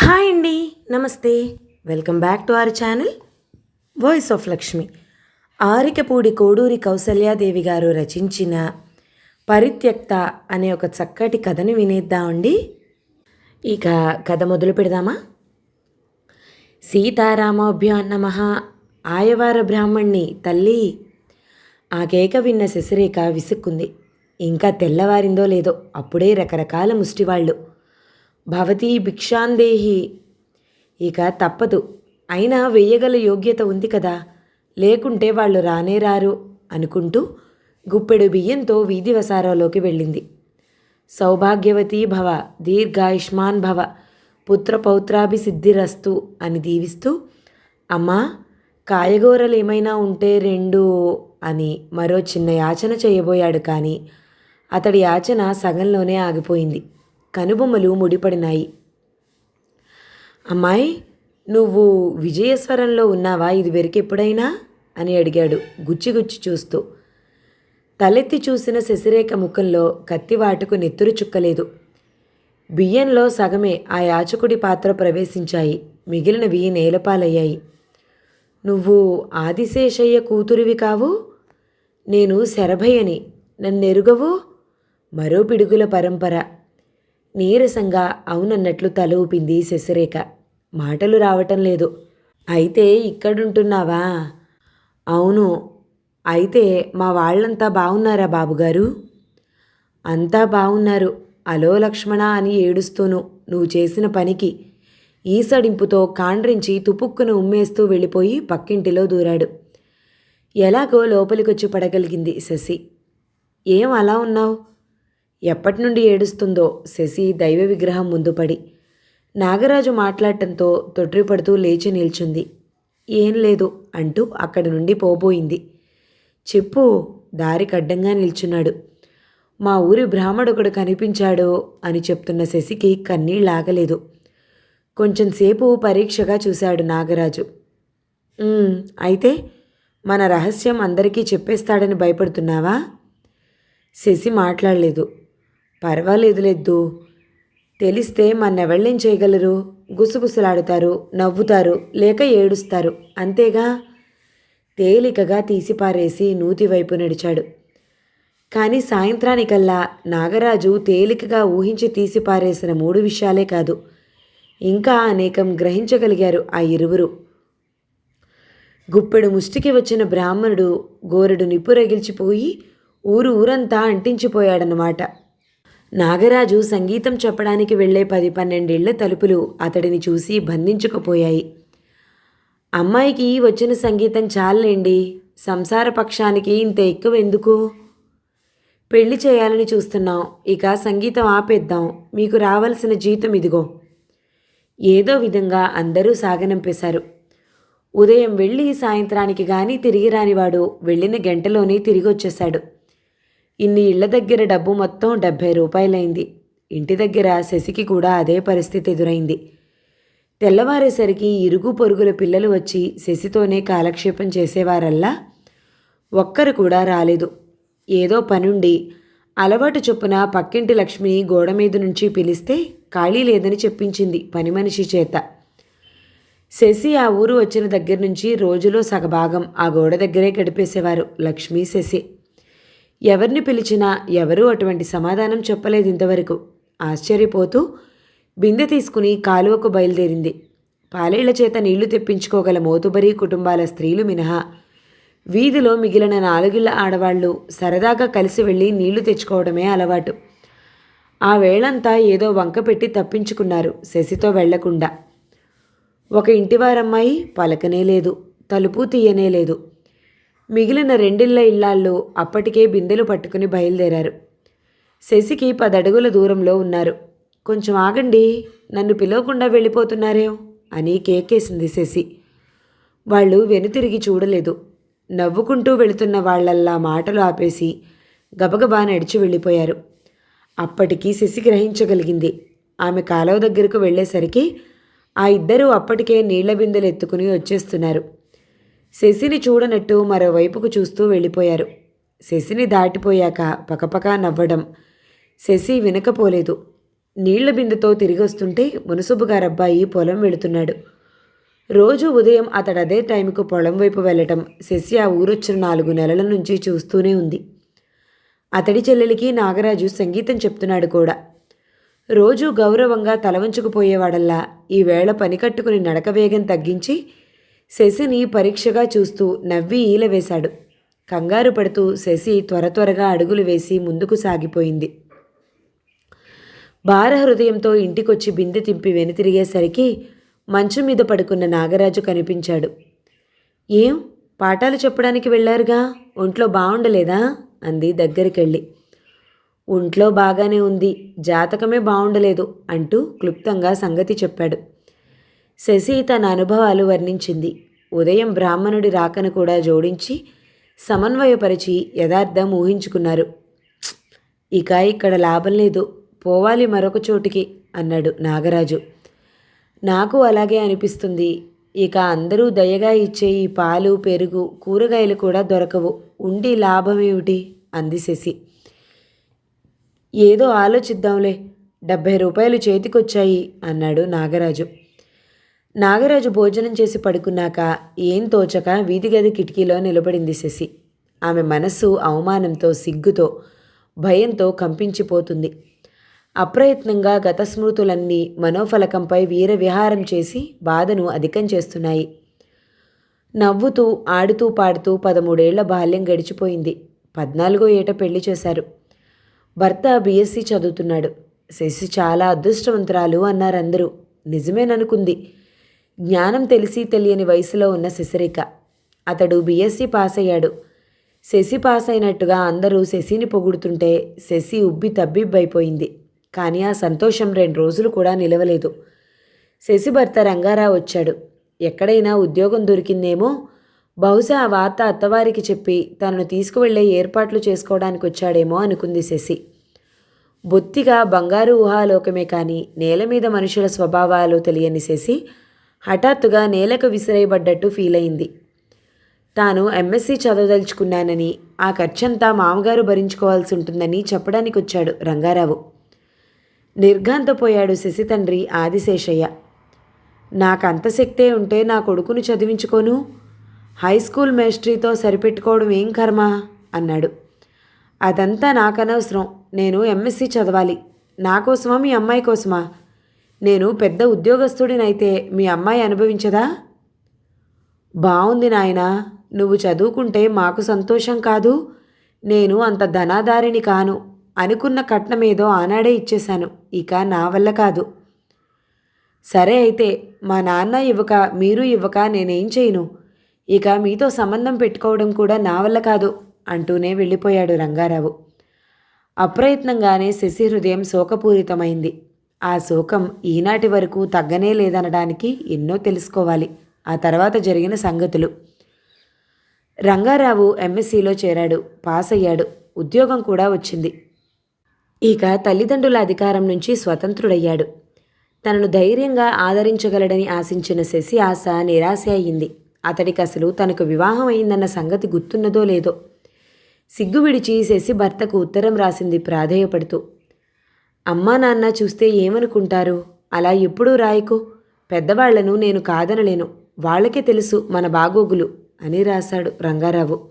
Hi అండి నమస్తే. Welcome back to our channel voice of Lakshmi Arikapudi Koduri Kausalyadevi గారు రచించిన పరిత్యక్త అనే ఒక చక్కటి కథను వినేద్దామండి ఇక కథ మొదలు పెడదామా? సీతారామాభ్యాం నమ ఆయవార బ్రాహ్మణ్ణి తల్లి. ఆ కేక విన్న శశిరేఖ విసుక్కుంది. ఇంకా తెల్లవారిందో లేదో అప్పుడే రకరకాల ముష్టివాళ్ళు. భవతీ భిక్షాందేహి. ఇక తప్పదు. అయినా వెయ్యగల యోగ్యత ఉంది కదా. లేకుంటే వాళ్ళు రానే రారు అనుకుంటూ గుప్పెడు బియ్యంతో వీధి వసారాలోకి వెళ్ళింది. సౌభాగ్యవతీ భవ దీర్ఘాయుష్మాన్ భవ పుత్రపౌత్రాభిసిద్ధిరస్తు అని దీవిస్తూ అమ్మా కాయగూరలు ఏమైనా ఉంటే రెండు అని మరో చిన్న యాచన చేయబోయాడు కానీ అతడి యాచన సగంలోనే ఆగిపోయింది. కనుబొమ్మలు ముడిపడినాయి. అమ్మాయి నువ్వు విజయస్వరంలో ఉన్నావా? ఇది ఎప్పుడైనా? అని అడిగాడు గుచ్చి గుచ్చి చూస్తూ. తలెత్తి చూసిన శశిరేఖ ముఖంలో కత్తివాటుకు నెత్తురు చుక్కలేదు. బియ్యంలో సగమే ఆ యాచకుడి పాత్ర ప్రవేశించాయి. మిగిలినవి నేలపాలయ్యాయి. నువ్వు ఆదిశేషయ్య కూతురివి కావు? నేను శరభయ్యని. నన్నెరుగవు? మరో పిడుగుల పరంపర. నీరసంగా అవునన్నట్లు తల ఊపింది శశిరేఖ. మాటలు రావటం లేదు. అయితే ఇక్కడుంటున్నావా? అవును. అయితే మా వాళ్ళంతా బాగున్నారా బాబుగారు? అంతా బాగున్నారు అలో లక్ష్మణ అని ఏడుస్తూను నువ్వు చేసిన పనికి. ఈసడింపుతో కాండ్రించి తుపుక్కును ఉమ్మేస్తూ వెళ్ళిపోయి పక్కింటిలో దూరాడు. ఎలాగో లోపలికొచ్చి పడగలిగింది శశి. ఏం అలా ఉన్నావు? ఎప్పటి నుండి ఏడుస్తుందో శశి దైవ విగ్రహం ముందుపడి నాగరాజు మాట్లాడటంతో తొట్టిపడుతూ లేచి నిల్చుంది. ఏం లేదు అంటూ అక్కడి నుండి పోబోయింది. చెప్పు దారి కడ్డంగా నిల్చున్నాడు. మా ఊరి బ్రాహ్మడొకడు కనిపించాడు అని చెప్తున్న శశికి కన్నీళ్ళాగలేదు కొంచెంసేపు పరీక్షగా చూశాడు నాగరాజు. అయితే మన రహస్యం అందరికీ చెప్పేస్తాడని భయపడుతున్నావా? శశి మాట్లాడలేదు. పర్వాలేదులేద్దు. తెలిస్తే మన్నెవళ్ళేం చేయగలరు? గుసగుసలాడుతారు నవ్వుతారు లేక ఏడుస్తారు. అంతేగా? తేలికగా తీసిపారేసి నూతి వైపు నడిచాడు. కానీ సాయంత్రానికల్లా నాగరాజు తేలికగా ఊహించి తీసిపారేసిన మూడు విషయాలే కాదు. ఇంకా అనేకం గ్రహించగలిగారు ఆ ఇరువురు. గుప్పెడు ముష్టికి వచ్చిన బ్రాహ్మణుడు గోరెడు నిప్పు రగిల్చిపోయి ఊరు ఊరంతా అంటించిపోయాడనమాట నాగరాజు సంగీతం చెప్పడానికి వెళ్ళే పది పన్నెండేళ్ళ తలుపులు అతడిని చూసి బంధించుకుపోయాయి. అమ్మాయికి వచ్చిన సంగీతం చాలండి సంసార పక్షానికి ఇంత ఎక్కువ ఎందుకు పెళ్ళి చేయాలని చూస్తున్నాం. ఇక సంగీతం ఆపేద్దాం. మీకు రావాల్సిన జీతం ఇదిగో. ఏదో విధంగా అందరూ సాగనంపేశారు. ఉదయం వెళ్ళి సాయంత్రానికి కానీ తిరిగి రానివాడు వెళ్ళిన గంటలోనే తిరిగి వచ్చేశాడు ఇన్ని ఇళ్ళ దగ్గర డబ్బు మొత్తం డెబ్భై రూపాయలైంది. ఇంటి దగ్గర శశికి కూడా అదే పరిస్థితి ఎదురైంది. తెల్లవారేసరికి ఇరుగు పొరుగుల పిల్లలు వచ్చి శశితోనే కాలక్షేపం చేసేవారల్లా? ఒక్కరు కూడా రాలేదు. ఏదో పనుండి అలవాటు చొప్పున పక్కింటి లక్ష్మిని గోడ మీద నుంచి పిలిస్తే ఖాళీ లేదని చెప్పించింది పని మనిషి చేత. శశి ఆ ఊరు వచ్చిన దగ్గర నుంచి రోజులో సగభాగం ఆ గోడ దగ్గరే గడిపేసేవారు లక్ష్మి శశి. ఎవరిని పిలిచినా ఎవరూ అటువంటి సమాధానం చెప్పలేదు ఇంతవరకు. ఆశ్చర్యపోతూ బిందె తీసుకుని కాలువకు బయలుదేరింది. పాలేళ్ళ చేత నీళ్ళు తెప్పించుకోగల మోతుబరీ కుటుంబాల స్త్రీలు మినహా. వీధిలో మిగిలిన నాలుగిళ్ళ ఆడవాళ్ళు సరదాగా కలిసి వెళ్ళి నీళ్ళు తెచ్చుకోవడమే అలవాటు. ఆ వేళంతా ఏదో వంక పెట్టి తప్పించుకున్నారు శశితో వెళ్ళకుండా. ఒక ఇంటివారమ్మాయి పలకనే లేదు తలుపు తీయనే లేదు. మిగిలిన రెండిళ్ళ ఇళ్ళాళ్ళు అప్పటికే బిందెలు పట్టుకుని బయలుదేరారు. శశికి పదడుగుల దూరంలో ఉన్నారు. కొంచెం ఆగండి నన్ను పిలవకుండా వెళ్ళిపోతున్నారే అని కేకేసింది శశి. వాళ్ళు వెనుతిరిగి చూడలేదు. నవ్వుకుంటూ వెళుతున్న వాళ్ళల్లా మాటలు ఆపేసి గబగబా నడిచి వెళ్ళిపోయారు. అప్పటికి శశి గ్రహించగలిగింది. ఆమె కాలువ దగ్గరకు వెళ్ళేసరికి ఆ ఇద్దరూ అప్పటికే నీళ్ళ బిందెలు ఎత్తుకుని వచ్చేస్తున్నారు. శశిని చూడనట్టు మరోవైపుకు చూస్తూ వెళ్ళిపోయారు. శశిని దాటిపోయాక పకపకా నవ్వడం. శశి వినకపోలేదు. నీళ్ళ బిందెతో తిరిగొస్తుంటే మునసుబు గారబ్బాయి పొలం వెళుతున్నాడు. రోజు ఉదయం అతడు అదే టైంకు పొలం వైపు వెళ్ళటం శశి ఆ ఊరొచ్చిన నాలుగు నెలల నుంచి చూస్తూనే ఉంది. అతడి చెల్లెలికి నాగరాజు సంగీతం చెప్తున్నాడు కూడా. రోజు గౌరవంగా తలవంచుకుపోయేవాడల్లా ఈవేళ పని కట్టుకుని నడక వేగం తగ్గించి శశిని పరీక్షగా చూస్తూ నవ్వి ఈలవేశాడు కంగారు పడుతూ శశి త్వర త్వరగా అడుగులు వేసి ముందుకు సాగిపోయింది. భార హృదయంతో ఇంటికొచ్చి బిందె తింపి వెనుతిరిగేసరికి మంచం మీద పడుకున్న నాగరాజు కనిపించాడు. ఏం? పాఠాలు చెప్పడానికి వెళ్ళారుగా? ఒంట్లో బాగుండలేదా అంది దగ్గరికెళ్ళి. ఒంట్లో బాగానే ఉంది. జాతకమే బాగుండలేదు అంటూ క్లుప్తంగా సంగతి చెప్పాడు. శశి తన అనుభవాలు వర్ణించింది. ఉదయం బ్రాహ్మణుడి రాకను కూడా జోడించి సమన్వయపరిచి యథార్థం ఊహించుకున్నారు. ఇక ఇక్కడ లాభం లేదు. పోవాలి మరొక చోటికి అన్నాడు నాగరాజు. నాకు అలాగే అనిపిస్తుంది. ఇక అందరూ దయగా ఇచ్చే ఈ పాలు పెరుగు కూరగాయలు కూడా దొరకవు. ఉండి లాభమేమిటి అంది శశి. ఏదో ఆలోచిద్దాంలే. డెబ్భై రూపాయలు చేతికొచ్చాయి అన్నాడు నాగరాజు. నాగరాజు భోజనం చేసి పడుకున్నాక ఏం తోచక వీధి గది కిటికీలో నిలబడింది శశి. ఆమె మనస్సు అవమానంతో సిగ్గుతో భయంతో కంపించిపోతుంది. అప్రయత్నంగా గత స్మృతులన్నీ మనోఫలకంపై వీర విహారం చేసి బాధను అధికం చేస్తున్నాయి. నవ్వుతూ ఆడుతూ పాడుతూ పదమూడేళ్ళ బాల్యం గడిచిపోయింది. పద్నాలుగో ఏట పెళ్ళి చేశారు. భర్త బీఎస్సీ చదువుతున్నాడు. శశి చాలా అదృష్టవంతురాలు అన్నారందరూ. నిజమేననుకుంది. జ్ఞానం తెలిసి తెలియని వయసులో ఉన్న శశిరేఖ. అతడు బీఎస్సీ పాస్ అయ్యాడు శశి పాస్ అయినట్టుగా అందరూ శశిని పొగుడుతుంటే శశి ఉబ్బి తబ్బిబ్బైపోయింది. కానీ ఆ సంతోషం రెండు రోజులు కూడా నిలవలేదు. శశి భర్త రంగారావు వచ్చాడు. ఎక్కడైనా ఉద్యోగం దొరికిందేమో? బహుశా ఆ వార్త అత్తవారికి చెప్పి తనను తీసుకువెళ్ళే ఏర్పాట్లు చేసుకోవడానికి వచ్చాడేమో అనుకుంది శశి. బొత్తిగా బంగారు ఊహాలోకమే కానీ నేల మీద మనుషుల స్వభావాలు తెలియని శశి హఠాత్తుగా నేలకు విసిరేయబడ్డట్టు ఫీల్ అయింది తాను ఎంఎస్సీ చదవదలుచుకున్నానని ఆ ఖర్చంతా మామగారు భరించుకోవాల్సి ఉంటుందని చెప్పడానికి వచ్చాడు రంగారావు. నిర్ఘాంతపోయాడు శశి తండ్రి ఆదిశేషయ్య. నాకంత శక్తే ఉంటే నా కొడుకును చదివించుకోను? హై స్కూల్ మేస్ట్రీతో సరిపెట్టుకోవడం ఏం కర్మ? అన్నాడు. అదంతా నాకనవసరం. నేను ఎంఎస్సి చదవాలి. నా కోసమా మీ అమ్మాయి కోసమా? నేను పెద్ద ఉద్యోగస్తుడినైతే మీ అమ్మాయి అనుభవించదా? బావుంది నాయనా నువ్వు చదువుకుంటే మాకు సంతోషం కాదు నేను అంత ధనాదారిని కాను అనుకున్న కట్నమేదో ఆనాడే ఇచ్చేశాను ఇక నా వల్ల కాదు. సరే అయితే మా నాన్న ఇవ్వక మీరు ఇవ్వక నేనేం చేయను ఇక మీతో సంబంధం పెట్టుకోవడం కూడా నా వల్ల కాదు అంటూనే వెళ్ళిపోయాడు రంగారావు. అప్రయత్నంగానే శశి హృదయం శోకపూరితమైంది. ఆ శోకం ఈనాటి వరకు తగ్గనే లేదనడానికి ఎన్నో తెలుసుకోవాలి. ఆ తర్వాత జరిగిన సంగతులు. రంగారావు ఎంఎస్సీలో చేరాడు పాస్ అయ్యాడు ఉద్యోగం కూడా వచ్చింది. ఇక తల్లిదండ్రుల అధికారం నుంచి స్వతంత్రుడయ్యాడు. తనను ధైర్యంగా ఆదరించగలడని ఆశించిన శశి ఆశ నిరాశ అయింది అతడికి అసలు తనకు వివాహం అయిందన్న సంగతి గుర్తున్నదో లేదో. సిగ్గు విడిచి శశి భర్తకు ఉత్తరం రాసింది ప్రాధేయపడుతూ అమ్మా నాన్న చూస్తే ఏమనుకుంటారు? అలా ఎప్పుడూ రాయకు. పెద్దవాళ్ళను నేను కాదనలేను. వాళ్ళకే తెలుసు మన బాగోగులు అని రాశాడు రంగారావు.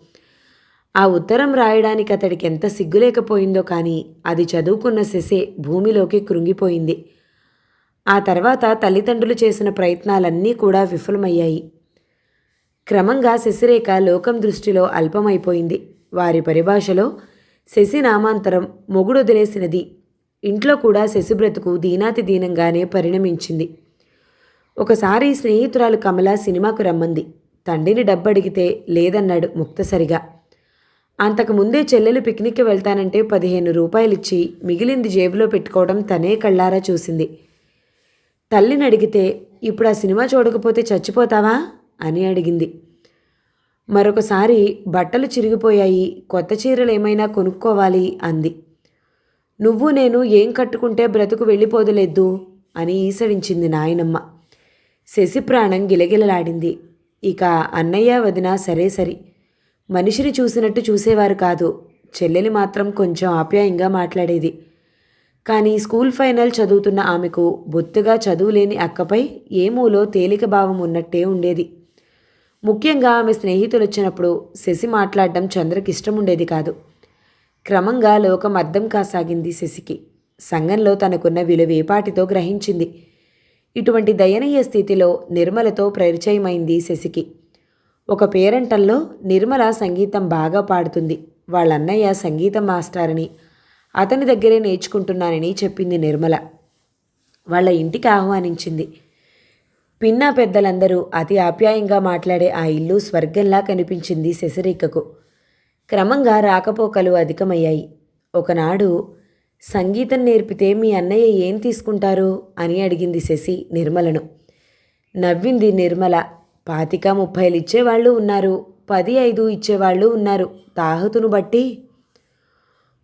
ఆ ఉత్తరం రాయడానికి అతడికి ఎంత సిగ్గులేకపోయిందో కానీ అది చదువుకున్న శశే భూమిలోకి కృంగిపోయింది. ఆ తర్వాత తల్లిదండ్రులు చేసిన ప్రయత్నాలన్నీ కూడా విఫలమయ్యాయి. క్రమంగా శశిరేఖ లోకం దృష్టిలో అల్పమైపోయింది. వారి పరిభాషలో శశి నామాంతరం మొగుడొదిలేసినది ఇంట్లో కూడా శశిబ్రతుకు దీనాతి దీనంగానే పరిణమించింది. ఒకసారి స్నేహితురాలు కమల సినిమాకు రమ్మంది. తండ్రిని డబ్బడిగితే లేదన్నాడు ముక్తసరిగా. అంతకుముందే చెల్లెలు పిక్నిక్కి వెళ్తానంటే పదిహేను రూపాయలిచ్చి మిగిలింది జేబులో పెట్టుకోవడం తనే కళ్ళారా చూసింది. తల్లిని అడిగితే ఇప్పుడు ఆ సినిమా చూడకపోతే చచ్చిపోతావా? అని అడిగింది. మరొకసారి బట్టలు చిరిగిపోయాయి కొత్త చీరలు ఏమైనా కొనుక్కోవాలి అంది. నువ్వు నేను ఏం కట్టుకుంటే బ్రతుకు వెళ్ళిపోదులేదు అని ఈసడించింది నాయనమ్మ. శశి ప్రాణం గిలగిలలాడింది. ఇక అన్నయ్య వదిన సరే సరి. మనిషిని చూసినట్టు చూసేవారు కాదు. చెల్లెలి మాత్రం కొంచెం ఆప్యాయంగా మాట్లాడేది. కానీ స్కూల్ ఫైనల్ చదువుతున్న ఆమెకు బొత్తుగా చదువులేని అక్కపై ఏమూలో తేలిక భావం ఉన్నట్టే ఉండేది. ముఖ్యంగా ఆమె స్నేహితులు వచ్చినప్పుడు శశి మాట్లాడడం చంద్రకి ఇష్టం ఉండేది కాదు. క్రమంగా లోకం అర్థం కాసాగింది శశికి. సంఘంలో తనకున్న విలువేపాటితో గ్రహించింది? ఇటువంటి దయనీయ స్థితిలో నిర్మలతో పరిచయమైంది శశికి. ఒక పేరంటంలో నిర్మల సంగీతం బాగా పాడుతుంది. వాళ్ళన్నయ్య సంగీతం మాస్టారని అతని దగ్గరే నేర్చుకుంటున్నానని చెప్పింది నిర్మల. వాళ్ళ ఇంటికి ఆహ్వానించింది. పిన్నా పెద్దలందరూ అతి ఆప్యాయంగా మాట్లాడే ఆ ఇల్లు స్వర్గంలా కనిపించింది శశిరేఖకు. క్రమంగా రాకపోకలు అధికమయ్యాయి. ఒకనాడు సంగీతం నేర్పితే మీ అన్నయ్య ఏం తీసుకుంటారు? అని అడిగింది శశి నిర్మలను. నవ్వింది నిర్మల. పాతిక ముప్పైలు ఇచ్చేవాళ్ళు ఉన్నారు. పది ఐదు ఇచ్చేవాళ్ళు ఉన్నారు. తాహతును బట్టి.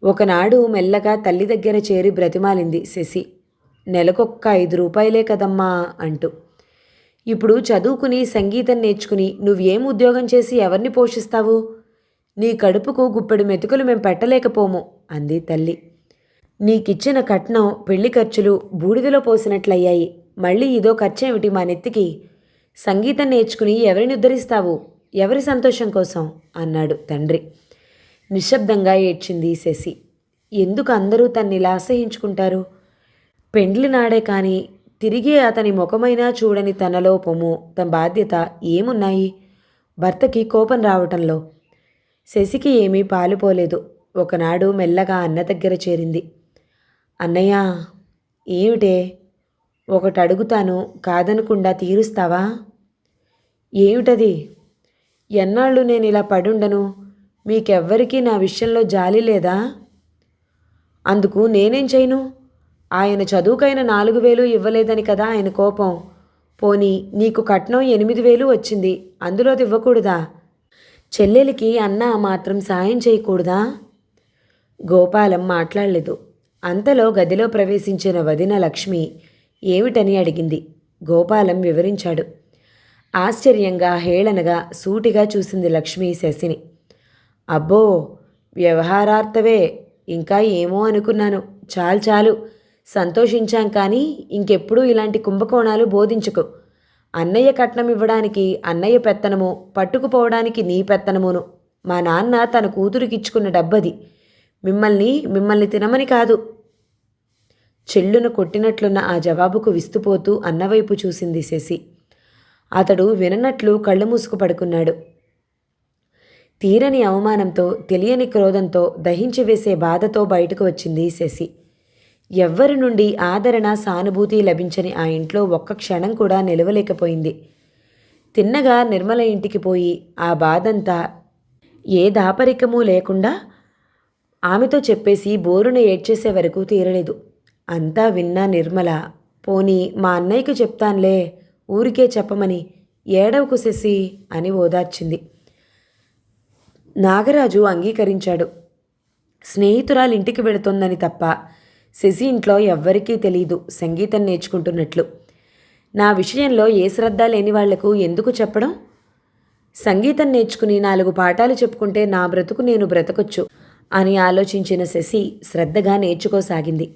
ఒకనాడు మెల్లగా తల్లి దగ్గర చేరి బ్రతిమాలింది శశి. నెలకొక్క ఐదు రూపాయలే కదమ్మా అంటూ. ఇప్పుడు చదువుకుని సంగీతం నేర్చుకుని నువ్వేం ఉద్యోగం చేసి ఎవరిని పోషిస్తావు? నీ కడుపుకు గుప్పెడు మెతుకులు మేం పెట్టలేకపోము అంది తల్లి. నీకిచ్చిన కట్నం పెళ్ళి ఖర్చులు బూడిదలో పోసినట్లయ్యాయి. మళ్ళీ ఇదో ఖర్చేమిటి మా నెత్తికి? సంగీతం నేర్చుకుని ఎవరిని ఉద్ధరిస్తావు? ఎవరి సంతోషం కోసం? అన్నాడు తండ్రి. నిశ్శబ్దంగా ఏడ్చింది శశి. ఎందుకు అందరూ తన్నిలా అసహించుకుంటారు? పెండ్లి నాడే కానీ తిరిగి అతని ముఖమైనా చూడని తనలో పొమ్ము తన బాధ్యత ఏమున్నాయి? భర్తకి కోపం రావటంలో శశికి ఏమీ పాలుపోలేదు ఒకనాడు మెల్లగా అన్న దగ్గర చేరింది. అన్నయ్య ఏమిటే? ఒకటి అడుగుతాను కాదనకుండా తీరుస్తావా? ఏమిటది? ఎన్నాళ్ళు నేను ఇలా పడుండను? మీకెవ్వరికీ నా విషయంలో జాలి లేదా? అందుకు నేనేం చేయను? ఆయన చదువుకైన నాలుగు వేలు ఇవ్వలేదని కదా ఆయన కోపం. పోనీ నీకు కట్నం ఎనిమిది వేలు వచ్చింది. అందులో ఇవ్వకూడదా? చెల్లెలికి అన్న మాత్రం సాయం చేయకూడదా? గోపాలం మాట్లాడలేదు. అంతలో గదిలో ప్రవేశించిన వదిన లక్ష్మి ఏమిటని అడిగింది. గోపాలం వివరించాడు. ఆశ్చర్యంగా హేళనగా సూటిగా చూసింది లక్ష్మి శశిని. అబ్బో వ్యవహారార్థవే. ఇంకా ఏమో అనుకున్నాను. చాలు చాలు. సంతోషించాం కానీ ఇంకెప్పుడూ ఇలాంటి కుంభకోణాలు బోధించుకో. అన్నయ్య కట్నం ఇవ్వడానికి అన్నయ్య పెత్తనము పట్టుకుపోవడానికి నీ పెత్తనమును. మా నాన్న తన కూతురికిచ్చుకున్న డబ్బది. మిమ్మల్ని మిమ్మల్ని తినమని కాదు. చెల్లును కొట్టినట్లున్న ఆ జవాబుకు విస్తుపోతూ అన్నవైపు చూసింది శశి. అతడు విననట్లు కళ్ళు మూసుకు పడుకున్నాడు. తీరని అవమానంతో తెలియని క్రోధంతో దహించి వేసే బాధతో బయటకు వచ్చింది శశి. ఎవ్వరి నుండి ఆదరణ సానుభూతి లభించని ఆ ఇంట్లో ఒక్క క్షణం కూడా నిలవలేకపోయింది. తిన్నగా నిర్మల ఇంటికి పోయి ఆ బాధంతా ఏ దాపరికమూ లేకుండా ఆమెతో చెప్పేసి బోరున ఏడ్చేసే వరకు తీరలేదు. అంతా విన్నా నిర్మల పోనీ మా అన్నయ్యకు చెప్తాన్లే ఊరికే చెప్పమని ఏడవకు శశి అని ఓదార్చింది. నాగరాజు అంగీకరించాడు. స్నేహితురాలింటికి వెళుతోందని తప్ప శశి ఇంట్లో ఎవ్వరికీ తెలియదు సంగీతం నేర్చుకుంటున్నట్లు. నా విషయంలో ఏ శ్రద్ధ లేని వాళ్ళకు ఎందుకు చెప్పడం? సంగీతం నేర్చుకుని నాలుగు పాఠాలు చెప్పుకుంటే నా బ్రతుకు నేను బ్రతకొచ్చు అని ఆలోచించిన శశి శ్రద్ధగా నేర్చుకోసాగింది.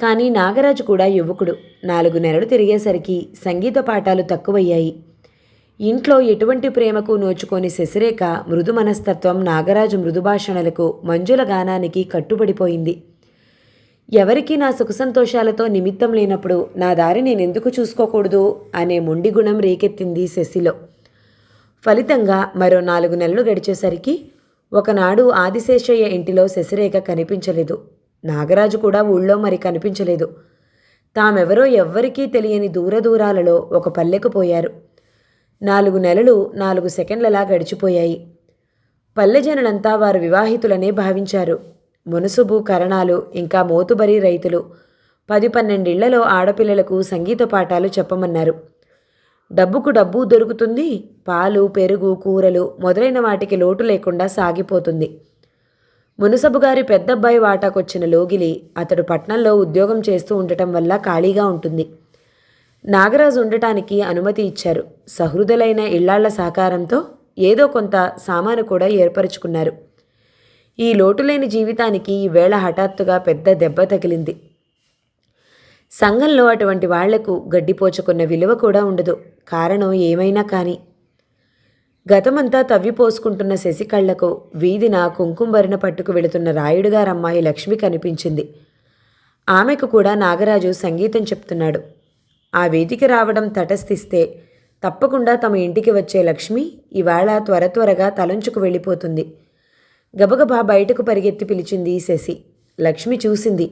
కానీ నాగరాజు కూడా యువకుడు. నాలుగు నెలలు తిరిగేసరికి సంగీత పాఠాలు తక్కువయ్యాయి. ఇంట్లో ఎటువంటి ప్రేమకు నోచుకొని శశిరేఖ మృదు మనస్తత్వం నాగరాజు మృదుభాషణలకు మంజుల గానానికి కట్టుబడిపోయింది. ఎవరికీ నా సుఖ సంతోషాలతో నిమిత్తం లేనప్పుడు నా దారి నేనెందుకు చూసుకోకూడదు అనే మొండి గుణం రేకెత్తింది శశిలో. ఫలితంగా మరో నాలుగు నెలలు గడిచేసరికి ఒకనాడు ఆదిశేషయ్య ఇంటిలో శశిరేఖ కనిపించలేదు. నాగరాజు కూడా ఊళ్ళో మరి కనిపించలేదు. తామెవరో ఎవ్వరికీ తెలియని దూర దూరాలలో ఒక పల్లెకు పోయారు. నాలుగు నెలలు నాలుగు సెకండ్లలా గడిచిపోయాయి. పల్లెజనులంతా వారు వివాహితులనే భావించారు. మునుసుబు కరణాలు ఇంకా మోతుబరి రైతులు. పది పన్నెండిళ్ళలో ఆడపిల్లలకు సంగీత పాఠాలు చెప్పమన్నారు. డబ్బుకు డబ్బు దొరుకుతుంది పాలు పెరుగు కూరలు మొదలైన వాటికి లోటు లేకుండా సాగిపోతుంది. మునసబు గారి పెద్దబ్బాయి వాటాకొచ్చిన లోగిలి అతడు పట్నంలో ఉద్యోగం చేస్తూ ఉండటం వల్ల ఖాళీగా ఉంటుంది. నాగరాజు ఉండటానికి అనుమతి ఇచ్చారు. సహృదలైన ఇళ్ళాళ్ళ సహకారంతో ఏదో కొంత సామాను కూడా ఏర్పరచుకున్నారు. ఈ లోటులేని జీవితానికి ఈవేళ హఠాత్తుగా పెద్ద దెబ్బ తగిలింది. సంఘంలో అటువంటి వాళ్ళకు గడ్డిపోచుకున్న విలువ కూడా ఉండదు. కారణం ఏమైనా కానీ. గతమంతా తవ్విపోసుకుంటున్న శశికళ్ళకు వీధిన కుంకుమరిన పట్టుకు వెళుతున్న రాయుడుగారమ్మాయి లక్ష్మి కనిపించింది. ఆమెకు కూడా నాగరాజు సంగీతం చెప్తున్నాడు. ఆ వీధికి రావడం తటస్థిస్తే తప్పకుండా తమ ఇంటికి వచ్చే లక్ష్మి ఇవాళ త్వర త్వరగా తలంచుకు వెళ్ళిపోతుంది. గబగబా బయటకు పరిగెత్తి పిలిచింది శశి. లక్ష్మి చూసింది.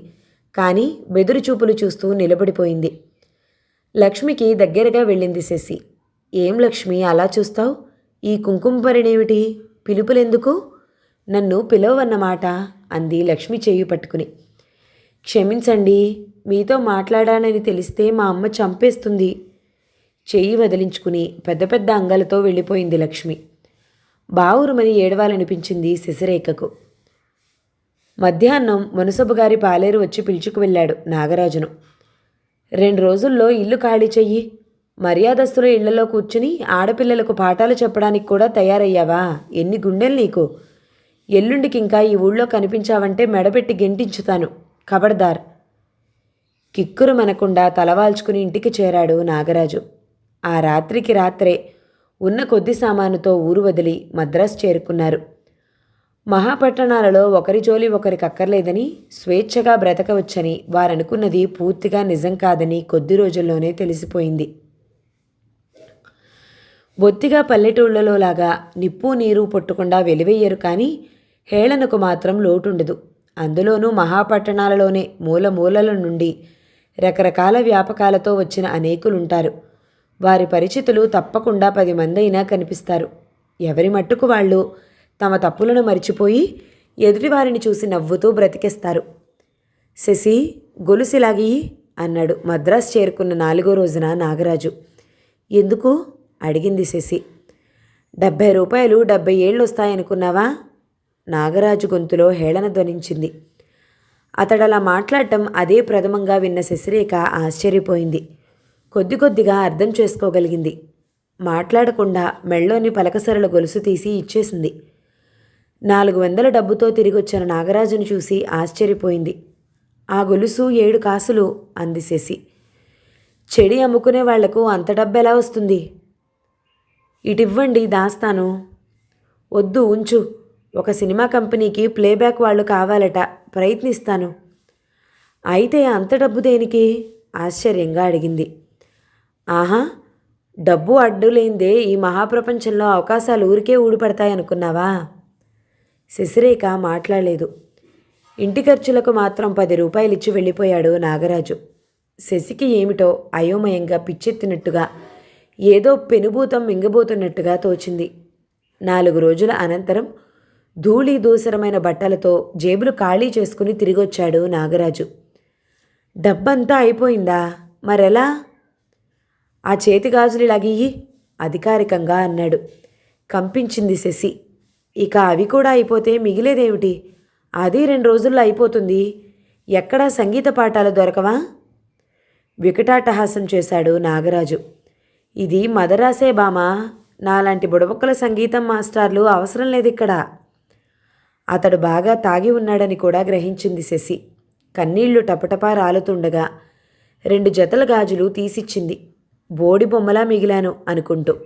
కానీ బెదురు చూపులు చూస్తూ నిలబడిపోయింది. లక్ష్మికి దగ్గరగా వెళ్ళింది శశి. ఏం లక్ష్మి అలా చూస్తావు? ఈ కుంకుమపరిణేమిటి? పిలుపులెందుకు? నన్ను పిలవన్నమాట అంది లక్ష్మి చెయ్యి పట్టుకుని. క్షమించండి మీతో మాట్లాడానని తెలిస్తే మా అమ్మ చంపేస్తుంది. చెయ్యి వదిలించుకుని పెద్ద పెద్ద అంగాలతో వెళ్ళిపోయింది లక్ష్మి. బావురుమని ఏడవాలనిపించింది శశిరేఖకు. మధ్యాహ్నం మునసబు గారి పాలేరు వచ్చి పిలుచుకు వెళ్ళాడు నాగరాజును. రెండు రోజుల్లో ఇల్లు ఖాళీ చెయ్యి మర్యాదస్తుల ఇళ్ళలో కూర్చుని ఆడపిల్లలకు పాఠాలు చెప్పడానికి కూడా తయారయ్యావా? ఎన్ని గుండెలు నీకు? ఎల్లుండికి ఇంకా ఈ ఊళ్ళో కనిపించావంటే మెడపెట్టి గెంటించుతాను కబడ్దార్. కిక్కురు మనకుండా తలవాల్చుకుని ఇంటికి చేరాడు నాగరాజు. ఆ రాత్రికి రాత్రే ఉన్న కొద్ది సామానుతో ఊరు వదిలి మద్రాసు చేరుకున్నారు. మహాపట్టణాలలో ఒకరి జోలి ఒకరికి అక్కర్లేదని స్వేచ్ఛగా బ్రతకవచ్చని వారనుకున్నది పూర్తిగా నిజం కాదని కొద్ది రోజుల్లోనే తెలిసిపోయింది. బొత్తిగా పల్లెటూళ్ళలో లాగా నిప్పు నీరు పొట్టకుండా వెలివెయ్యరు కానీ హేళనకు మాత్రం లోటుండదు. అందులోనూ మహాపట్టణాలలోనే మూల మూలల నుండి రకరకాల వ్యాపకాలతో వచ్చిన అనేకులుంటారు. వారి పరిచితులు తప్పకుండా పది మందైనా కనిపిస్తారు. ఎవరి మట్టుకు వాళ్ళు తమ తప్పులను మరిచిపోయి ఎదుటివారిని చూసి నవ్వుతూ బ్రతికేస్తారు. శశి గొలుసిలాగి అన్నాడు. మద్రాస్ చేరుకున్న నాలుగో రోజున నాగరాజు. ఎందుకు? అడిగింది శశి. డెబ్భై రూపాయలు డెబ్భై ఏళ్ళు వస్తాయనుకున్నావా నాగరాజు గొంతులో హేళన ధ్వనించింది. అతడలా మాట్లాడటం అదే ప్రథమంగా విన్న శశిరేఖ ఆశ్చర్యపోయింది. కొద్ది కొద్దిగా అర్థం చేసుకోగలిగింది. మాట్లాడకుండా మెళ్ళోని పలకసరల గొలుసు తీసి ఇచ్చేసింది. నాలుగు వందల డబ్బుతో తిరిగొచ్చిన నాగరాజును చూసి ఆశ్చర్యపోయింది. ఆ గొలుసు ఏడు కాసులు అంది శశి. చెడి అమ్ముకునే వాళ్ళకు అంత డబ్బు ఎలా వస్తుంది? ఇటివ్వండి దాస్తాను. వద్దు ఉంచు. ఒక సినిమా కంపెనీకి ప్లేబ్యాక్ వాళ్ళు కావాలట ప్రయత్నిస్తాను. అయితే అంత డబ్బు దేనికి? ఆశ్చర్యంగా అడిగింది. ఆహా డబ్బు అడ్డులేందే ఈ మహాప్రపంచంలో అవకాశాలు ఊరికే ఊడిపడతాయనుకున్నావా? శశిరేఖ మాట్లాడలేదు. ఇంటి ఖర్చులకు మాత్రం పది రూపాయలు ఇచ్చి వెళ్ళిపోయాడు నాగరాజు. శశికి ఏమిటో అయోమయంగా పిచ్చెత్తినట్టుగా ఏదో పెనుభూతం మింగబోతున్నట్టుగా తోచింది. నాలుగు రోజుల అనంతరం ధూళి దూసరమైన బట్టలతో జేబులు ఖాళీ చేసుకుని తిరిగొచ్చాడు నాగరాజు. డబ్బంతా అయిపోయిందా? మరెలా? ఆ చేతి గాజులు ఇలాగియ్యి అధికారికంగా అన్నాడు. కంపించింది శశి. ఇక అవి కూడా అయిపోతే మిగిలేదేమిటి? అది రెండు రోజుల్లో అయిపోతుంది. ఎక్కడా సంగీత పాఠాలు దొరకవా? వికటాటహాసం చేశాడు నాగరాజు. ఇది మదరాసే బామ. నాలాంటి బుడబుక్కల సంగీతం మాస్టర్లు అవసరం లేదు ఇక్కడ అతడు బాగా తాగి ఉన్నాడని కూడా గ్రహించింది శశి. కన్నీళ్ళు టపటపా రాలుతుండగా రెండు జతల గాజులు తీసిచ్చింది. బోడి బొమ్మలా మిగిలాను అనుకుంటూ.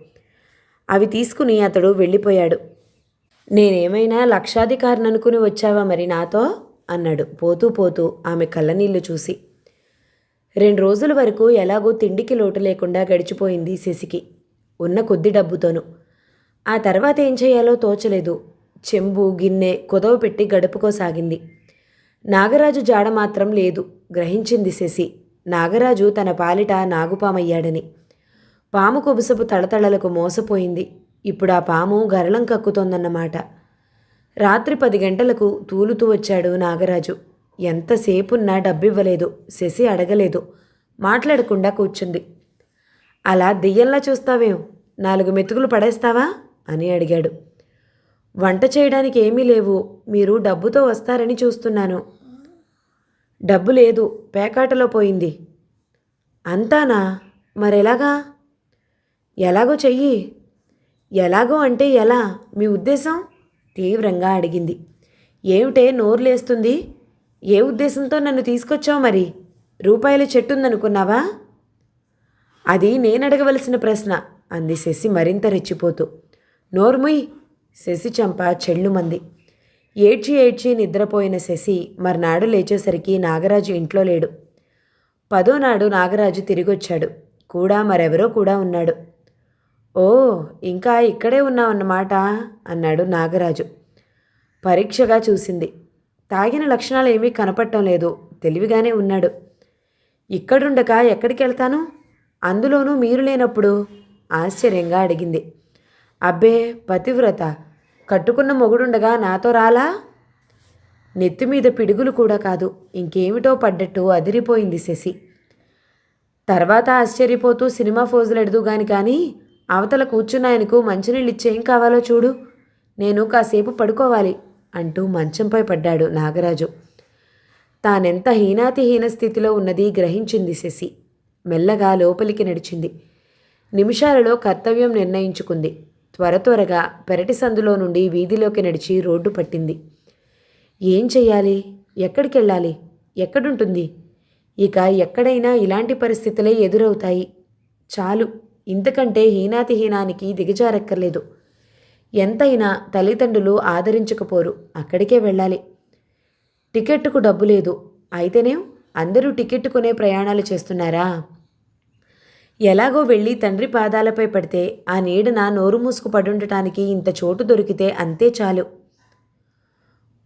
అవి తీసుకుని అతడు వెళ్ళిపోయాడు. నేనేమైనా లక్షాధికారిననుకుని వచ్చావా మరి నాతో? అన్నాడు. పోతూ పోతూ ఆమె కళ్ళనీళ్ళు చూసి. రెండు రోజుల వరకు ఎలాగో తిండికి లోటు లేకుండా గడిచిపోయింది శశికి ఉన్న కొద్ది డబ్బుతోనూ. ఆ తర్వాత ఏం చేయాలో తోచలేదు. చెంబు గిన్నె కుదవ పెట్టి గడుపుకోసాగింది. నాగరాజు జాడ మాత్రం లేదు గ్రహించింది శశి. నాగరాజు తన పాలిట నాగుపామయ్యాడని. పాము కొబుసపు తళతళలకు మోసపోయింది. ఇప్పుడు ఆ పాము గరళం కక్కుతోందన్నమాట. రాత్రి పది గంటలకు తూలుతూ వచ్చాడు నాగరాజు. ఎంతసేపున్నా డబ్బివ్వలేదు శశి అడగలేదు మాట్లాడకుండా కూర్చుంది. అలా దెయ్యంలా చూస్తావేం? నాలుగు మెతుకులు పడేస్తావా? అని అడిగాడు. వంట చేయడానికి ఏమీ లేవు. మీరు డబ్బుతో వస్తారని చూస్తున్నాను. డబ్బు లేదు పేకాటలో పోయింది. అంతానా? మరెలాగా? ఎలాగో చెయ్యి. ఎలాగో అంటే ఎలా? మీ ఉద్దేశం? తీవ్రంగా అడిగింది. ఏమిటే నోరులేస్తుంది ఏ ఉద్దేశంతో నన్ను తీసుకొచ్చావు మరి? రూపాయల చెట్టు ఉందనుకున్నావా అది నేను అడగవలసిన ప్రశ్న అంది శశి మరింత రెచ్చిపోతూ. నోర్ముయ్ శశి చంప చెళ్ళుమంది ఏడ్చి ఏడ్చి నిద్రపోయిన శశి మర్నాడు లేచేసరికి నాగరాజు ఇంట్లో లేడు. పదో నాడు నాగరాజు తిరిగొచ్చాడు. కూడా మరెవరో కూడా ఉన్నాడు. ఓ ఇంకా ఇక్కడే ఉన్నావన్నమాట అన్నాడు నాగరాజు. పరీక్షగా చూసింది. తాగిన లక్షణాలు ఏమీ కనపడటం లేదు. తెలివిగానే ఉన్నాడు. ఇక్కడుండక ఎక్కడికి వెళ్తాను అందులోనూ మీరు లేనప్పుడు? ఆశ్చర్యంగా అడిగింది. అబ్బే పతివ్రత. కట్టుకున్న మొగుడుండగా నాతో రాలా? నెత్తి మీద పిడుగులు కూడా కాదు ఇంకేమిటో పడ్డట్టు అదిరిపోయింది శశి. తర్వాత ఆశ్చర్యపోతూ సినిమా ఫోజులు గాని కానీ అవతల కూర్చున్న ఆయనకు కావాలో చూడు. నేను కాసేపు పడుకోవాలి అంటూ మంచంపై పడ్డాడు నాగరాజు. తానెంత హీనాతిహీన స్థితిలో ఉన్నది గ్రహించింది శశి. మెల్లగా లోపలికి నడిచింది. నిమిషాలలో కర్తవ్యం నిర్ణయించుకుంది. త్వర త్వరగా పెరటి సందులో నుండి వీధిలోకి నడిచి రోడ్డు పట్టింది. ఏం చెయ్యాలి? ఎక్కడికి వెళ్ళాలి ఎక్కడుంటుంది? ఇక ఎక్కడైనా ఇలాంటి పరిస్థితులే ఎదురవుతాయి. చాలు ఇంతకంటే హీనాతిహీనానికి దిగజారక్కర్లేదు. ఎంతైనా తల్లిదండ్రులు ఆదరించకపోరు అక్కడికే వెళ్ళాలి. టికెట్టుకు డబ్బు లేదు. అయితేనే? అందరూ టికెట్టు కొనే ప్రయాణాలు చేస్తున్నారా? ఎలాగో వెళ్ళి తండ్రి పాదాలపై పడితే ఆ నీడన నోరు మూసుకు పడుండటానికి ఇంత చోటు దొరికితే అంతే చాలు.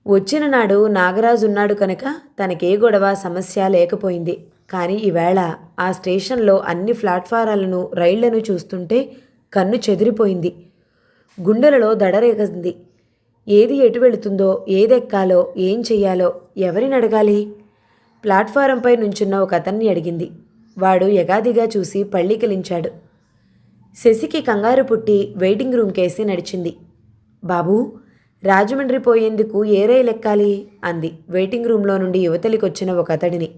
వచ్చిన నాడు నాగరాజు ఉన్నాడు కనుక తనకే గొడవ సమస్య లేకపోయింది. కానీ ఈవేళ ఆ స్టేషన్లో అన్ని ప్లాట్ఫారాలను రైళ్ళను చూస్తుంటే కన్ను చెదిరిపోయింది. గుండెలలో దడరేగంది. ఏది ఎటు వెళుతుందో ఏదెక్కాలో ఏం చెయ్యాలో ఎవరిని అడగాలి? ప్లాట్ఫారంపై నుంచున్న ఒక అతన్ని అడిగింది. వాడు యగాదిగా చూసి పళ్ళికిలించాడు. శశికి కంగారు పుట్టి వెయిటింగ్ రూమ్ కేసి నడిచింది. బాబూ రాజమండ్రి పోయేందుకు ఏ రైలు ఎక్కాలి అంది వెయిటింగ్ రూమ్లో నుండి యువతలికి వచ్చిన ఒక అతడిని.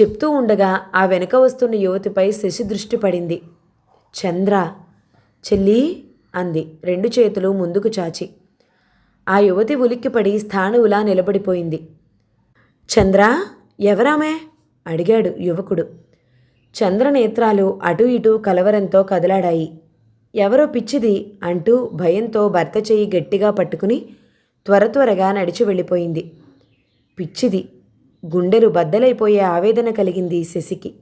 చెప్తూ ఉండగా ఆ వెనుక వస్తున్న యువతిపై శశి దృష్టి పడింది. చంద్ర చెల్లి అంది రెండు చేతులు ముందుకు చాచి. ఆ యువతి ఉలిక్కిపడి స్థాణువులా నిలబడిపోయింది. చంద్ర ఎవరామే? అడిగాడు యువకుడు. చంద్రనేత్రాలు అటూ ఇటూ కలవరంతో కదలాడాయి. ఎవరో పిచ్చిది అంటూ భయంతో భర్త చెయ్యి గట్టిగా పట్టుకుని త్వర త్వరగా నడిచి వెళ్ళిపోయింది. పిచ్చిది గుండెలు బద్దలైపోయే ఆవేదన కలిగింది శశికి.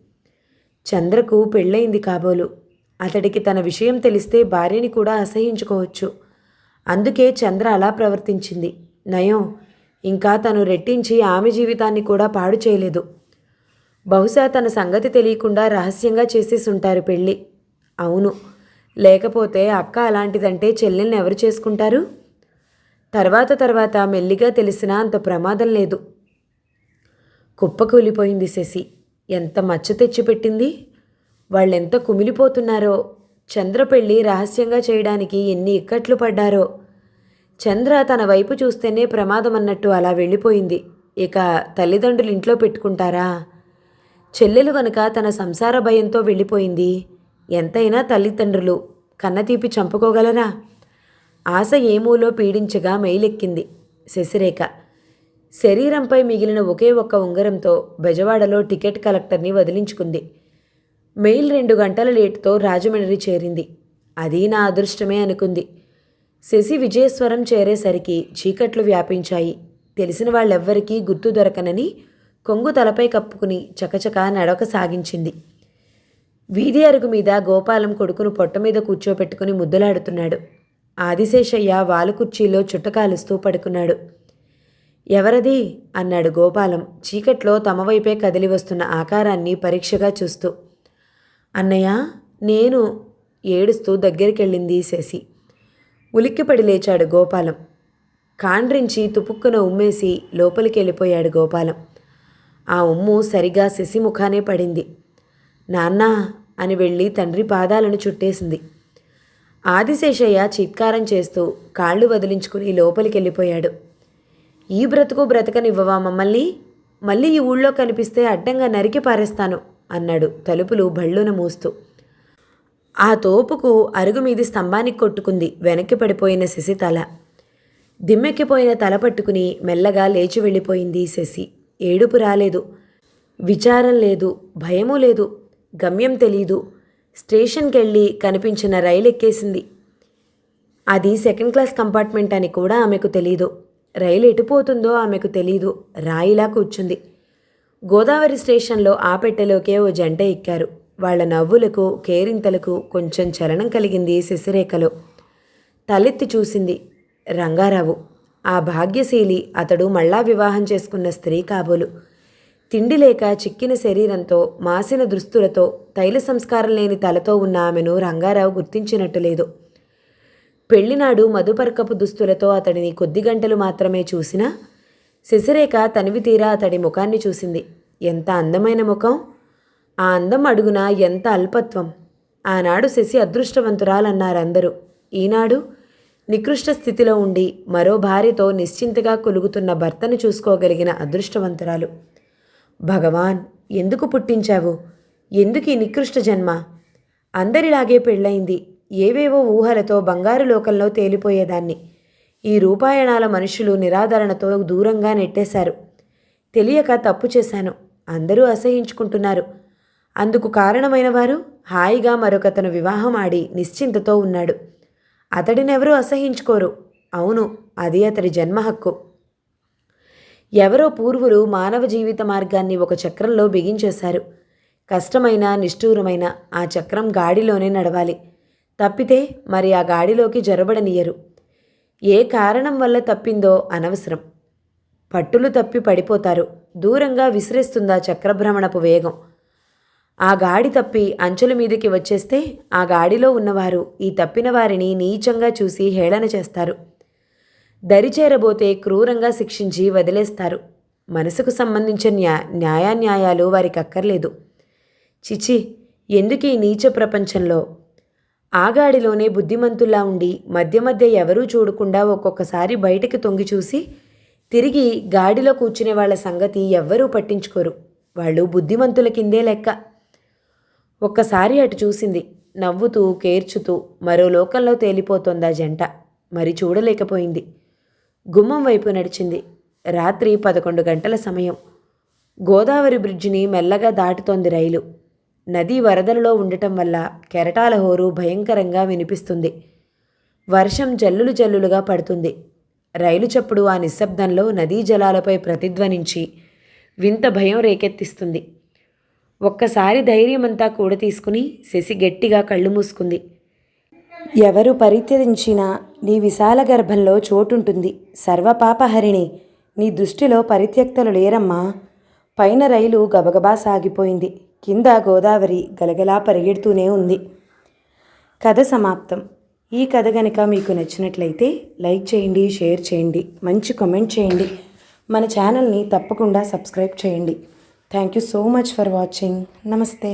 చంద్రకు పెళ్ళయింది కాబోలు. అతడికి తన విషయం తెలిస్తే భార్యని కూడా అసహించుకోవచ్చు. అందుకే చంద్ర అలా ప్రవర్తించింది. నయం ఇంకా తను రెట్టించి ఆమె జీవితాన్ని కూడా పాడు చేయలేదు. బహుశా తన సంగతి తెలియకుండా రహస్యంగా చేసేసి ఉంటారు పెళ్ళి. అవును. లేకపోతే అక్క అలాంటిదంటే చెల్లెల్ని ఎవరు చేసుకుంటారు? తర్వాత తర్వాత మెల్లిగా తెలిసినా అంత ప్రమాదం లేదు. కుప్పకూలిపోయింది శశి. ఎంత మచ్చ తెచ్చిపెట్టింది వాళ్ళెంత కుమిలిపోతున్నారో? చంద్ర పెళ్ళి రహస్యంగా చేయడానికి ఎన్ని ఇక్కట్లు పడ్డారో? చంద్ర తన వైపు చూస్తేనే ప్రమాదం అన్నట్టు అలా వెళ్ళిపోయింది. ఇక తల్లిదండ్రులు ఇంట్లో పెట్టుకుంటారా? చెల్లెలు కనుక తన సంసార భయంతో వెళ్ళిపోయింది ఎంతైనా తల్లిదండ్రులు కన్నతీపి చంపుకోగలరా? ఆశ ఏమూలో పీడించగా మెయిలెక్కింది శశిరేఖ. శరీరంపై మిగిలిన ఒకే ఒక్క ఉంగరంతో బెజవాడలో టికెట్ కలెక్టర్ని వదిలించుకుంది. మెయిల్ రెండు గంటల లేటుతో రాజమండ్రి చేరింది. అది నా అదృష్టమే అనుకుంది. శశి విజయేశ్వరం చేరేసరికి చీకట్లు వ్యాపించాయి. తెలిసిన వాళ్ళెవ్వరికీ గుర్తు దొరకనని కొంగు తలపై కప్పుకుని చకచక నడక సాగించింది. వీధి అరుగు మీద గోపాలం కొడుకును పొట్ట మీద కూర్చోపెట్టుకుని ముద్దులాడుతున్నాడు. ఆదిశేషయ్య వాలు కుర్చీలో చుట్టకాలుస్తూ పడుకున్నాడు. ఎవరది? అన్నాడు గోపాలం చీకట్లో తమ వైపే కదిలి వస్తున్న ఆకారాన్ని పరీక్షగా చూస్తూ. అన్నయ్య నేను ఏడుస్తూ దగ్గరికెళ్ళింది శశి. ఉలిక్కిపడి లేచాడు గోపాలం. కాండ్రించి తుపుక్కున ఉమ్మేసి లోపలికి వెళ్ళిపోయాడు గోపాలం. ఆ ఉమ్ము సరిగా శశిముఖానే పడింది. నాన్న అని వెళ్ళి తండ్రి పాదాలను చుట్టేసింది. ఆదిశేషయ్య చిత్కారం చేస్తూ కాళ్ళు వదిలించుకుని లోపలికి వెళ్ళిపోయాడు ఈ బ్రతుకు బ్రతకనివ్వవా మమ్మల్ని? మళ్ళీ ఈ ఊళ్ళో కనిపిస్తే అడ్డంగా నరికి పారేస్తాను అన్నాడు తలుపులు బళ్ళున మూస్తూ. ఆ తోపుకు అరుగు మీది స్తంభానికి కొట్టుకుంది. వెనక్కి పడిపోయిన శశి తల. దిమ్మెక్కిపోయిన తల పట్టుకుని మెల్లగా లేచి వెళ్ళిపోయింది శశి. ఏడుపు రాలేదు. విచారం లేదు భయము లేదు గమ్యం తెలీదు. స్టేషన్కి వెళ్ళి కనిపించిన రైలు ఎక్కేసింది. అది సెకండ్ క్లాస్ కంపార్ట్మెంట్ అని కూడా ఆమెకు తెలీదు. రైలు ఎటుపోతుందో ఆమెకు తెలీదు. రాయిలా కూర్చుంది. గోదావరి స్టేషన్లో ఆ పెట్టెలోకే ఓ జంట ఎక్కారు. వాళ్ళ నవ్వులకు కేరింతలకు కొంచెం చలనం కలిగింది శశిరేఖలో. తలెత్తి చూసింది రంగారావు. ఆ భాగ్యశీలి అతడు మళ్ళా వివాహం చేసుకున్న స్త్రీ కాబోలు. తిండి లేక చిక్కిన శరీరంతో మాసిన దుస్తులతో తైల సంస్కారం లేని తలతో ఉన్న ఆమెను రంగారావు గుర్తించినట్టు లేదు. పెళ్ళినాడు మధుపర్కపు దుస్తులతో అతడిని కొద్ది గంటలు మాత్రమే చూసినా శశిరేఖ తనివి తీరా అతడి ముఖాన్ని చూసింది. ఎంత అందమైన ముఖం? ఆ అందం అడుగున ఎంత అల్పత్వం? ఆనాడు శశి అదృష్టవంతురాలన్నారందరూ ఈనాడు నికృష్ట స్థితిలో ఉండి మరో భార్యతో నిశ్చింతగా కొలుగుతున్న భర్తను చూసుకోగలిగిన అదృష్టవంతురాలు. భగవాన్ ఎందుకు పుట్టించావు? ఎందుకు ఈ నికృష్ట జన్మ? అందరిలాగే పెళ్ళయింది. ఏవేవో ఊహలతో బంగారు లోకంలో తేలిపోయేదాన్ని. ఈ రూపాయణాల మనుషులు నిరాదరణతో దూరంగా నెట్టేశారు. తెలియక తప్పు చేశాను. అందరూ అసహించుకుంటున్నారు. అందుకు కారణమైన వారు హాయిగా మరొకతను వివాహం ఆడి నిశ్చింతతో ఉన్నాడు. అతడినెవరూ అసహించుకోరు. అవును అది అతడి జన్మ హక్కు. ఎవరో పూర్వులు మానవ జీవిత మార్గాన్ని ఒక చక్రంలో బిగించేశారు. కష్టమైన నిష్ఠూరమైన ఆ చక్రం గాడిలోనే నడవాలి. తప్పితే మరి ఆ గాడిలోకి జరబడనియరు. ఏ కారణం వల్ల తప్పిందో అనవసరం. పట్టులు తప్పి పడిపోతారు. దూరంగా విసిరేస్తుందా చక్రభ్రమణపు వేగం. ఆ గాడి తప్పి అంచుల మీదకి వచ్చేస్తే ఆ గాడిలో ఉన్నవారు ఈ తప్పిన వారిని నీచంగా చూసి హేళన చేస్తారు. దరిచేరబోతే క్రూరంగా శిక్షించి వదిలేస్తారు. మనసుకు సంబంధించిన న్యా న్యాయాన్యాయాలు వారికి అక్కర్లేదు. చిచి ఎందుకు ఈ నీచ ప్రపంచంలో? ఆగాడిలోనే బుద్ధిమంతుల్లా ఉండి మధ్య మధ్య ఎవరూ చూడకుండా ఒక్కొక్కసారి బయటకు తొంగి చూసి తిరిగి గాడిలో కూర్చునే వాళ్ళ సంగతి ఎవ్వరూ పట్టించుకోరు. వాళ్ళు బుద్ధిమంతుల కిందే లెక్క. ఒక్కసారి అటు చూసింది నవ్వుతూ కేర్చుతూ మరో లోకంలో తేలిపోతోందా జంట. మరి చూడలేకపోయింది. గుమ్మం వైపు నడిచింది. రాత్రి పదకొండు గంటల సమయం. గోదావరి బ్రిడ్జిని మెల్లగా దాటుతోంది రైలు. నది వరదలలో ఉండటం వల్ల కెరటాల హోరు భయంకరంగా వినిపిస్తుంది. వర్షం జల్లులు జల్లులుగా పడుతుంది. రైలు చప్పుడు ఆ నిశ్శబ్దంలో నదీ జలాలపై ప్రతిధ్వనించి వింత భయం రేకెత్తిస్తుంది. ఒక్కసారి ధైర్యమంతా కూడా తీసుకుని శశి గట్టిగా కళ్ళు మూసుకుంది. ఎవరు పరిత్యజించినా నీ విశాల గర్భంలో చోటుంటుంది. సర్వపాపహరిణి నీ దృష్టిలో పరిత్యక్తలు లేరమ్మా. పైన రైలు గబగబా సాగిపోయింది. కింద గోదావరి గలగలా పరిగెడుతూనే ఉంది. కథ సమాప్తం. ఈ కథ గనక మీకు నచ్చినట్లయితే లైక్ చేయండి షేర్ చేయండి మంచి కమెంట్ చేయండి. మన ఛానల్ని తప్పకుండా సబ్స్క్రైబ్ చేయండి. Thank you so much for watching నమస్తే